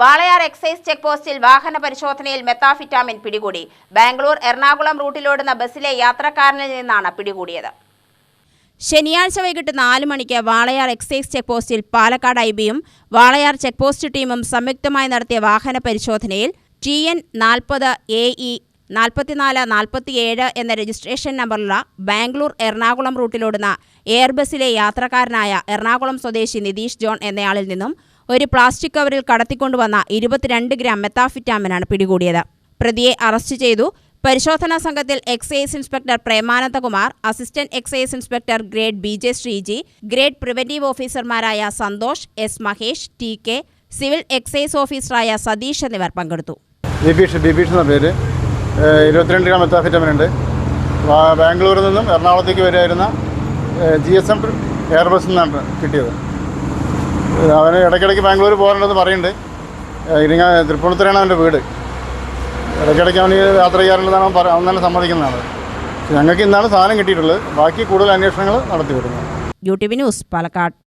Walayar excise check പോസ്റ്റിൽ വാഹന പരിശോധനയിൽ മെത്താഫിറ്റാമിൻ പിടികൂടി. ബാംഗ്ലൂർ എറണാകുളം റൂട്ടിലോടുന്ന ബസ്സിലെ യാത്രക്കാരനിൽ നിന്നാണ് പിടികൂടിയത്. ശനിയാഴ്ച വൈകിട്ട് നാല് മണിക്ക് വാളയാർ എക്സൈസ് ചെക്ക് പോസ്റ്റിൽ പാലക്കാട് ഐ ബിയും വാളയാർ ചെക്ക് പോസ്റ്റ് ടീമും സംയുക്തമായി നടത്തിയ വാഹന പരിശോധനയിൽ ടി എൻ നാൽപ്പത് എ ഇ നാൽപ്പത്തിനാല് നാൽപ്പത്തിയേഴ് എന്ന രജിസ്ട്രേഷൻ നമ്പറുള്ള ബാംഗ്ലൂർ എറണാകുളം റൂട്ടിലോടുന്ന എയർ ബസ്സിലെ യാത്രക്കാരനായ എറണാകുളം സ്വദേശി നിതീഷ് ജോൺ എന്നയാളിൽ നിന്നും ഒരു പ്ലാസ്റ്റിക് കവറിൽ കടത്തിക്കൊണ്ടുവന്ന ഇരുപത്തിരണ്ട് ഗ്രാം മെത്താഫിറ്റാമിനാണ് പിടികൂടിയത്. പ്രതിയെ അറസ്റ്റ് ചെയ്തു. പരിശോധനാ സംഘത്തിൽ excise inspector Premanandakumar assistant excise inspector grade B J Sreeji grade preventive ഓഫീസർമാരായ Santhosh S Mahesh T K civil excise ഓഫീസറായ സതീഷ് എന്നിവർ പങ്കെടുത്തു. പേര്. ഇരുപത്തിരണ്ട് ഗ്രാം മെത്താഫിറ്റമിൻ ഉണ്ട്. ബാംഗ്ലൂരിൽ നിന്നും എറണാകുളത്തേക്ക് വരുമായിരുന്ന ജി എസ് എം എയർബസ് നിന്നാണ് കിട്ടിയത്. അവന് ഇടയ്ക്കിടയ്ക്ക് ബാംഗ്ലൂർ പോകാനുണ്ടെന്ന് പറയുന്നുണ്ട്. ഇരിങ്ങ തൃപ്പൂണിത്തുറയാണ് അവന്റെ വീട്. ഇടയ്ക്കിടയ്ക്ക് അവന് യാത്ര അവൻ പറ- അവൻ തന്നെ സമ്മതിക്കുന്നതാണ്. ഞങ്ങൾക്ക് ഇന്നാണ് സാധനം കിട്ടിയിട്ടുള്ളത്. ബാക്കി കൂടുതൽ അന്വേഷണങ്ങൾ നടത്തി വരുന്നത് U T V news Palakkad.